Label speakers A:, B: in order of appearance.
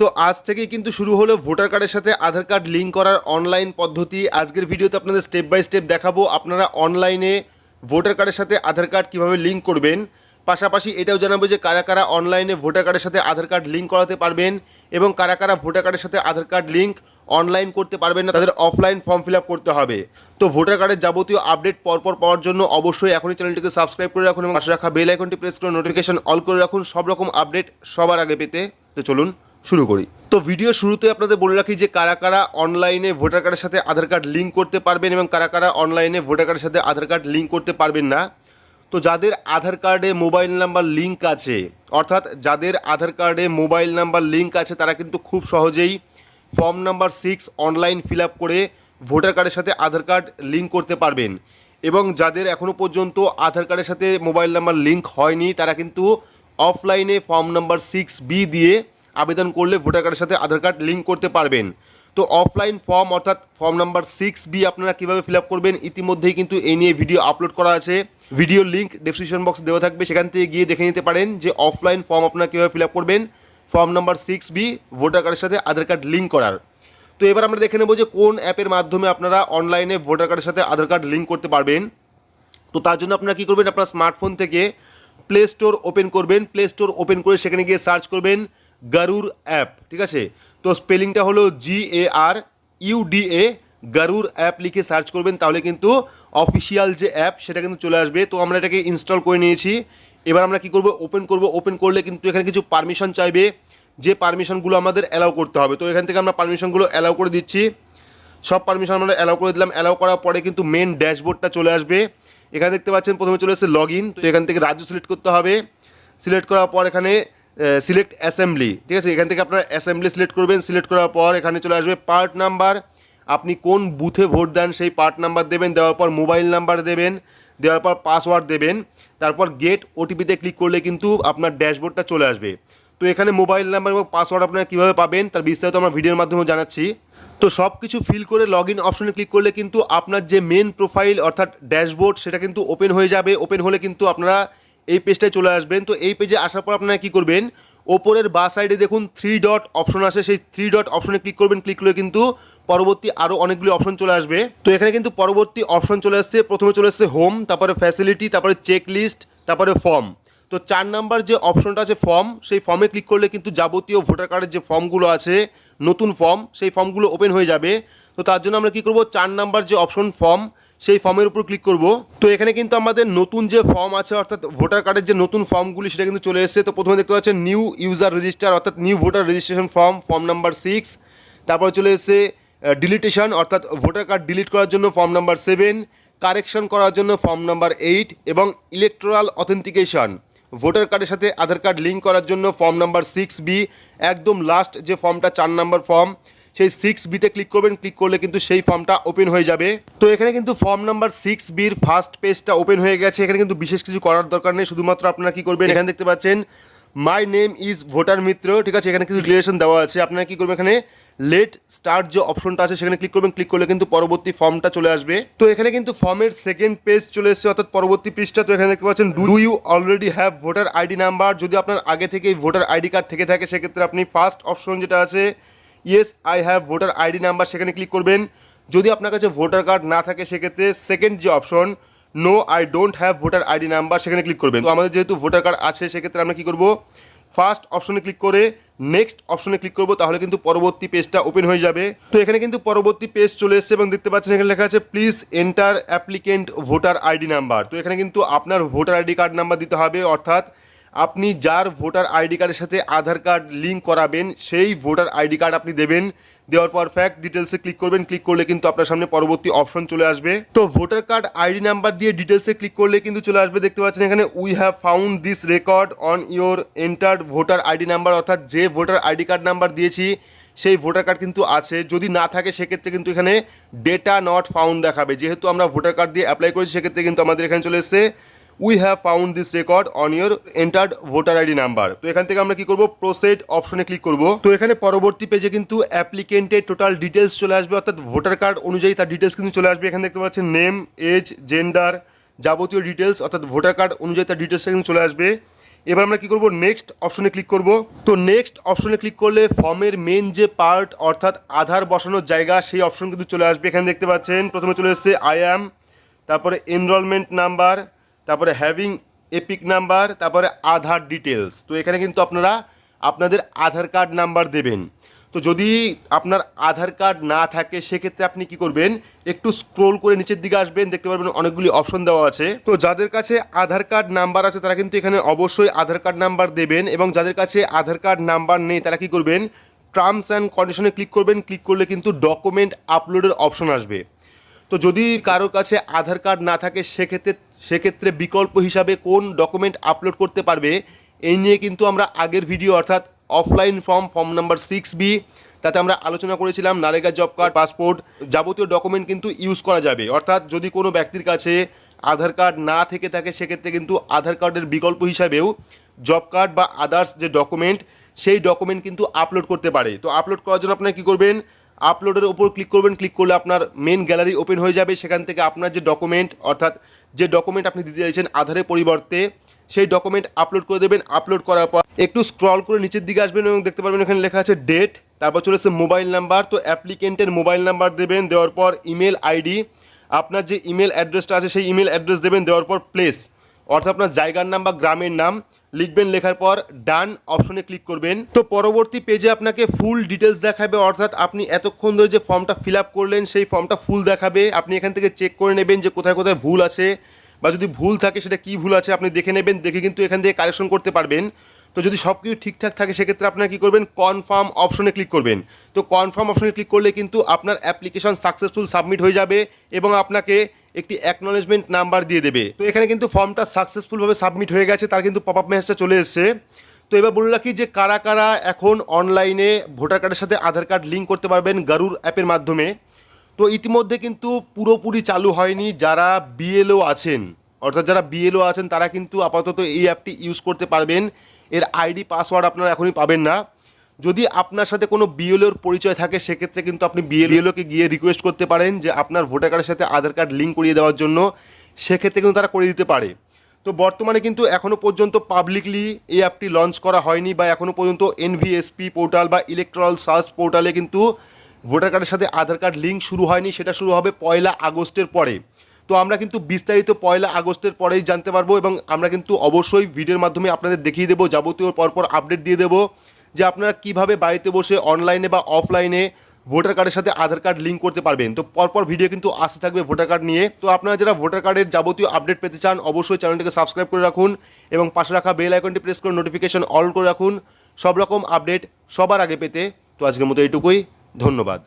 A: তো আজ থেকেই কিন্তু শুরু হলো ভোটার কার্ডের সাথে আধার কার্ড লিঙ্ক করার অনলাইন পদ্ধতি। আজকের ভিডিওতে আপনাদের স্টেপ বাই স্টেপ দেখাবো আপনারা অনলাইনে ভোটার কার্ডের সাথে আধার কার্ড কীভাবে লিঙ্ক করবেন। পাশাপাশি এটাও জানাব যে কারা কারা অনলাইনে ভোটার কার্ডের সাথে আধার কার্ড লিঙ্ক করাতে পারবেন এবং কারা কারা ভোটার কার্ডের সাথে আধার কার্ড লিঙ্ক অনলাইন করতে পারবেন না, তাদের অফলাইন ফর্ম ফিল করতে হবে। তো ভোটার কার্ডের যাবতীয় আপডেট পরপর পাওয়ার জন্য অবশ্যই এখনই চ্যানেলটিকে সাবস্ক্রাইব করে রাখুন এবং পাশে রাখা বেল আইকনটি প্রেস করে নোটিফিকেশন অল করে রাখুন। সব রকম আপডেট সবার আগে পেতে। তো চলুন শুরু করি। তো ভিডিও শুরুতে আপনাদের বলে রাখি যে কারা কারা অনলাইনে ভোটার কার্ডের সাথে আধার কার্ড লিঙ্ক করতে পারবেন এবং কারা কারা অনলাইনে ভোটার কার্ডের সাথে আধার কার্ড লিঙ্ক করতে পারবেন না, তো যাদের আধার কার্ডে মোবাইল নাম্বার লিঙ্ক আছে, অর্থাৎ যাদের আধার কার্ডে মোবাইল নাম্বার লিঙ্ক আছে, তারা কিন্তু খুব সহজেই form number six online fill করে ভোটার কার্ডের সাথে আধার কার্ড লিঙ্ক করতে পারবেন। এবং যাদের এখনও পর্যন্ত আধার কার্ডের সাথে মোবাইল নাম্বার লিঙ্ক হয়নি, তারা কিন্তু অফলাইনে ফর্ম নাম্বার সিক্স বি দিয়ে আবেদন করলে ভোটার কার্ডের সাথে আধার কার্ড লিঙ্ক করতে পারবেন। তো অফলাইন ফর্ম অর্থাৎ ফর্ম নাম্বার সিক্স বি আপনারা কীভাবে ফিল আপ করবেন, ইতিমধ্যেই কিন্তু এই নিয়ে ভিডিও আপলোড করা আছে। ভিডিও লিঙ্ক ডেসক্রিপশন বক্স দেওয়া থাকবে, সেখান থেকে গিয়ে দেখে নিতে পারেন যে অফলাইন ফর্ম আপনারা কীভাবে ফিল আপ করবেন। Form number six B voter কার্ডের সাথে আধার কার্ড লিঙ্ক করার। তো এবার আমরা দেখে নেব যে কোন অ্যাপের মাধ্যমে আপনারা অনলাইনে ভোটার কার্ডের সাথে আধার কার্ড লিঙ্ক করতে পারবেন। তো তার জন্য আপনারা কী করবেন, আপনার স্মার্টফোন থেকে প্লে স্টোর ওপেন করবেন। প্লে স্টোর ওপেন করে সেখানে গিয়ে সার্চ করবেন। গারুর অ্যাপ ঠিক আছে? তো স্পেলিংটা হলো G A R U D A Garur app লিখে সার্চ করবেন, তাহলে কিন্তু অফিসিয়াল যে অ্যাপ সেটা কিন্তু চলে আসবে। তো আমরা এটাকে ইনস্টল করে নিয়েছি। এবার আমরা কি করব? ওপেন করব। ওপেন করলে কিন্তু এখানে কিছু পারমিশন চাইবে। যে পারমিশনগুলো আমাদের অ্যালাউ করতে হবে। তো এখান থেকে আমরা পারমিশনগুলো অ্যালাউ করে দিচ্ছি। সব পারমিশন আমরা অ্যালাউ করে দিলাম। অ্যালাউ করার পরে কিন্তু মেন ড্যাশবোর্ডটা চলে আসবে। এখানে দেখতে পাচ্ছেন, প্রথমে চলে এসেছে লগ ইন তো এখান থেকে রাজ্য সিলেক্ট করতে হবে। সিলেক্ট করার পর এখানে সিলেক্ট অ্যাসেম্বলি ঠিক আছে? এখান থেকে আপনারা অ্যাসেম্বলি সিলেক্ট করবেন। সিলেক্ট করার পর এখানে চলে আসবে পার্ট নাম্বার আপনি কোন বুথে ভোট দেন সেই পার্ট নাম্বার দেবেন। দেওয়ার পর মোবাইল নাম্বার দেবেন। দেওয়ার পর পাসওয়ার্ড দেবেন। তারপর গেট ওটিপিতে ক্লিক করলে কিন্তু আপনার ড্যাশবোর্ডটা চলে আসবে। তো এখানে মোবাইল নাম্বার এবং পাসওয়ার্ড আপনারা কীভাবে পাবেন, তার বিস্তারিত আমরা ভিডিওর মাধ্যমে জানাচ্ছি। তো সব কিছু ফিল করে লগ ইন অপশনে ক্লিক করলে কিন্তু আপনার যে মেন প্রোফাইল অর্থাৎ ড্যাশবোর্ড সেটা কিন্তু ওপেন হয়ে যাবে। ওপেন হলে কিন্তু আপনারা এই পেজটায় চলে আসবেন। তো এই পেজে আসার পর আপনারা কী করবেন? ওপরের বা সাইডে দেখুন থ্রি ডট অপশন আছে। সেই থ্রি ডট অপশনে ক্লিক করবেন। ক্লিক করলে কিন্তু পরবর্তী আরও অনেকগুলি অপশন চলে আসবে। তো এখানে কিন্তু পরবর্তী অপশন চলে আসছে। প্রথমে চলে আসছে হোম তারপরে ফ্যাসিলিটি তারপরে চেক লিস্ট তারপরে ফর্ম তো চার নাম্বার যে অপশনটা আছে ফর্ম সেই ফর্মে ক্লিক করলে কিন্তু যাবতীয় ভোটার কার্ডের যে ফর্মগুলো আছে, নতুন ফর্ম সেই ফর্মগুলো ওপেন হয়ে যাবে। তো তার জন্য আমরা কী করব? চার নাম্বার যে অপশন ফর্ম সেই ফর্মের উপর ক্লিক করব। তো এখানে কিন্তু আমাদের নতুন যে ফর্ম আছে, অর্থাৎ ভোটার কার্ডের যে নতুন ফর্মগুলি সেটা কিন্তু চলে এসেছে। তো প্রথমে দেখতে পাচ্ছেন নিউ ইউজার রেজিস্টার অর্থাৎ new voter registration form form number six তারপরে চলে এসেছে ডিলিটেশন অর্থাৎ ভোটার কার্ড ডিলিট করার জন্য ফর্ম নাম্বার সেভেন কারেকশন করার জন্য ফর্ম নাম্বার এইট এবং ইলেকট্রাল অথেন্টিকেশন ভোটার কার্ডের সাথে আধার কার্ড লিঙ্ক করার জন্য ফর্ম নাম্বার সিক্স বি একদম লাস্ট যে ফর্মটা চার নাম্বার ফর্ম সেই সিক্স বিতে ক্লিক করবেন ক্লিক করলে কিন্তু সেই ফর্মটা ওপেন হয়ে যাবে। তো এখানে কিন্তু ফর্ম নাম্বার সিক্স বির ফার্স্ট পেজটা ওপেন হয়ে গেছে। এখানে কিন্তু বিশেষ কিছু করার দরকার নেই। শুধুমাত্র আপনারা কি করবেন, এখানে দেখতে পাচ্ছেন my name is voter Mitra ঠিক আছে, এখানে কিছু রিলেশন দেওয়া আছে। আপনারা কী করবেন এখানে লেট স্টার্ট যে অপশনটা আছে, সেখানে ক্লিক করবেন। ক্লিক করলে কিন্তু পরবর্তী ফর্মটা চলে আসবে। তো এখানে কিন্তু ফর্মের সেকেন্ড পেজ চলে এসেছে, অর্থাৎ পরবর্তী পৃষ্ঠা তো এখানে দেখতে পাচ্ছেন do you already have voter ID number যদি আপনার আগে থেকেই ভোটার আইডি কার্ড থেকে থাকে, সেক্ষেত্রে আপনি ফার্স্ট অপশন যেটা আছে yes I have voter ID number সেখানে ক্লিক করবেন। যদি আপনার কাছে ভোটার কার্ড না থাকে, সেক্ষেত্রে সেকেন্ড যে option no I don't have voter ID number সেখানে ক্লিক করবেন। তো আমাদের যেহেতু ভোটার কার্ড আছে, সেক্ষেত্রে আমরা কী করব? ফার্স্ট অপশনে ক্লিক করে নেক্সট অপশনে ক্লিক করব, তাহলে কিন্তু পরবর্তী পেজটা ওপেন হয়ে যাবে। তো এখানে কিন্তু পরবর্তী পেজ চলে এসেছে এবং দেখতে পাচ্ছেন, এখানে লেখা আছে please enter applicant voter ID number তো এখানে কিন্তু আপনার ভোটার আইডি কার্ড নাম্বার দিতে হবে, অর্থাৎ আপনি যার ভোটার আইডি কার্ডের সাথে আধার কার্ড লিঙ্ক করাবেন, সেই ভোটার আইডি কার্ড আপনি দেবেন। দেওয়ার পর ফ্যাক্ট ডিটেলসে ক্লিক করবেন। ক্লিক করলে কিন্তু আপনার সামনে পরবর্তী অপশন চলে আসবে। তো ভোটার কার্ড আইডি নাম্বার দিয়ে ডিটেলসে ক্লিক করলে কিন্তু চলে আসবে। দেখতে পাচ্ছেন এখানে we have found this record on your entered voter ID number অর্থাৎ যে ভোটার আইডি কার্ড নাম্বার দিয়েছি, সেই ভোটার কার্ড কিন্তু আছে। যদি না থাকে, সেক্ষেত্রে কিন্তু এখানে ডেটা নট ফাউন্ড দেখাবে। যেহেতু আমরা ভোটার কার্ড দিয়ে অ্যাপ্লাই করেছি, সেক্ষেত্রে কিন্তু আমাদের এখানে চলে এসেছে we have found this record on your entered voter ID number তো এখান থেকে আমরা কি করব? প্রোসেড অপশনে ক্লিক করব। তো এখানে পরবর্তী পেজে কিন্তু অ্যাপ্লিকেন্টের টোটাল ডিটেলস চলে আসবে, অর্থাৎ ভোটার কার্ড অনুযায়ী তার ডিটেলস কিন্তু চলে আসবে। এখানে দেখতে পাচ্ছেন নেম এজ জেন্ডার যাবতীয় ডিটেলস অর্থাৎ ভোটার কার্ড অনুযায়ী তার ডিটেলসটা কিন্তু চলে আসবে। এবার আমরা কি করব? নেক্সট অপশনে ক্লিক করব। তো নেক্সট অপশনে ক্লিক করলে ফর্মের মেন যে পার্ট অর্থাৎ আধার বসানোর জায়গা, সেই অপশন কিন্তু চলে আসবে। এখানে দেখতে পাচ্ছেন, প্রথমে চলে এসেছে আই অ্যাম তারপরে এনরোলমেন্ট নাম্বার তারপরে হ্যাভিং এপিক নাম্বার তারপরে আধার ডিটেলস তো এখানে কিন্তু আপনারা আপনাদের আধার কার্ড নাম্বার দেবেন। তো যদি আপনার আধার কার্ড না থাকে, সেক্ষেত্রে আপনি কি করবেন? একটু স্ক্রোল করে নিচের দিকে আসবেন, দেখতে পারবেন অনেকগুলি অপশন দেওয়া আছে। তো যাদের কাছে আধার কার্ড নাম্বার আছে, তারা কিন্তু এখানে অবশ্যই আধার কার্ড নাম্বার দেবেন এবং যাদের কাছে আধার কার্ড নাম্বার নেই, তারা কি করবেন? টার্মস অ্যান্ড কন্ডিশনে ক্লিক করবেন। ক্লিক করলে কিন্তু ডকুমেন্ট আপলোডের অপশন আসবে। তো যদি কারোর কাছে আধার কার্ড না থাকে, সেক্ষেত্রে সেক্ষেত্রে বিকল্প হিসাবে কোন ডকুমেন্ট আপলোড করতে পারবে, এই নিয়ে কিন্তু আমরা আগের ভিডিও অর্থাৎ offline form form number six B তাতে আমরা আলোচনা করেছিলাম, নারেগা জব কার্ড পাসপোর্ট যাবতীয় ডকুমেন্ট কিন্তু ইউজ করা যাবে। অর্থাৎ যদি কোনো ব্যক্তির কাছে আধার কার্ড না থেকে থাকে, সেক্ষেত্রে কিন্তু আধার কার্ডের বিকল্প হিসাবেও জব কার্ড বা আদার্স যে ডকুমেন্ট সেই ডকুমেন্ট কিন্তু আপলোড করতে পারে। তো আপলোড করার জন্য আপনারা কী করবেন? আপলোডের ওপর ক্লিক করবেন ক্লিক করলে আপনার মেন গ্যালারি ওপেন হয়ে যাবে। সেখান থেকে আপনার যে ডকুমেন্ট অর্থাৎ যে ডকুমেন্ট আপনি দিতে চাইছেন আধারের পরিবর্তে, সেই ডকুমেন্ট আপলোড করে দেবেন। আপলোড করার পর একটু স্ক্রল করে নিচের দিকে আসবেন এবং দেখতে পারবেন এখানে লেখা আছে ডেট তারপর চলে এসেছে মোবাইল নাম্বার তো অ্যাপ্লিকেন্টের মোবাইল নাম্বার দেবেন, দেওয়ার পর ইমেল আইডি আপনার যে ইমেল অ্যাড্রেসটা আছে, সেই ইমেল অ্যাড্রেস দেবেন, দেওয়ার পর প্লেস অর্থাৎ আপনার জায়গার নাম বা গ্রামের নাম লিখবেন লেখার পর ডান অপশনে ক্লিক করবেন। তো পরবর্তী পেজে আপনাকে ফুল ডিটেলস দেখাবে, অর্থাৎ আপনি এতক্ষণ ধরে যে ফর্মটা ফিল করলেন, সেই ফর্মটা ফুল দেখাবে। আপনি এখান থেকে চেক করে নেবেন যে কোথায় কোথায় ভুল আছে, বা যদি ভুল থাকে সেটা কী ভুল আছে আপনি দেখে নেবেন, দেখে কিন্তু এখান থেকে কারেকশন করতে পারবেন। তো যদি সব কিছু ঠিকঠাক থাকে, সেক্ষেত্রে আপনারা কী করবেন? কনফার্ম অপশনে ক্লিক করবেন। তো কনফার্ম অপশনে ক্লিক করলে কিন্তু আপনার অ্যাপ্লিকেশন সাকসেসফুল সাবমিট হয়ে যাবে এবং আপনাকে একটি অ্যাকনোলেজমেন্ট নাম্বার দিয়ে দেবে। তো এখানে কিন্তু ফর্মটা সাকসেসফুলভাবে সাবমিট হয়ে গেছে, তার কিন্তু পপ আপ মেসেজটা চলে এসেছে। তো এবার বলে রাখি যে কারা কারা এখন অনলাইনে ভোটার কার্ডের সাথে আধার কার্ড লিঙ্ক করতে পারবেন গারুর অ্যাপের মাধ্যমে। তো ইতিমধ্যে কিন্তু পুরোপুরি চালু হয়নি যারা বিএলও আছেন। অর্থাৎ যারা বিএলও আছেন, তারা কিন্তু আপাতত এই অ্যাপটি ইউজ করতে পারবেন। এর আইডি পাসওয়ার্ড আপনারা এখনই পাবেন না। যদি আপনার সাথে কোনো বিএলওর পরিচয় থাকে, সেক্ষেত্রে কিন্তু আপনি বিএলওকে গিয়ে রিকোয়েস্ট করতে পারেন যে আপনার ভোটার কার্ডের সাথে আধার কার্ড লিঙ্ক করিয়ে দেওয়ার জন্য। সেক্ষেত্রে কিন্তু তারা করে দিতে পারে। তো বর্তমানে কিন্তু এখনও পর্যন্ত পাবলিকলি এই অ্যাপটি লঞ্চ করা হয়নি বা এখনও পর্যন্ত এনভিএসপি পোর্টাল বা ইলেকট্রাল সার্চ পোর্টালে কিন্তু ভোটার কার্ডের সাথে আধার কার্ড লিঙ্ক শুরু হয়নি। সেটা শুরু হবে পয়লা আগস্টের পরে। তো আমরা কিন্তু বিস্তারিত পয়লা আগস্টের পরেই জানতে পারব এবং আমরা কিন্তু অবশ্যই ভিডিওর মাধ্যমে আপনাদের দেখিয়ে দেবো। যাবতীয় পরপর আপডেট দিয়ে দেবো। যে আপনারা কীভাবে বাড়িতে বসে অনলাইনে বা অফলাইনে ভোটার কার্ডের সাথে আধার কার্ড লিঙ্ক করতে পারবেন। তো পরপর ভিডিও কিন্তু আসতে থাকবে ভোটার কার্ড নিয়ে। তো আপনারা যারা ভোটার কার্ডের যাবতীয় আপডেট পেতে চান, অবশ্যই চ্যানেলটিকে সাবস্ক্রাইব করে রাখুন এবং পাশে রাখা বেল আইকনটি প্রেস করে নোটিফিকেশন অল করে রাখুন। সব রকম আপডেট সবার আগে পেতে। তো আজকের মতো এইটুকুই। ধন্যবাদ।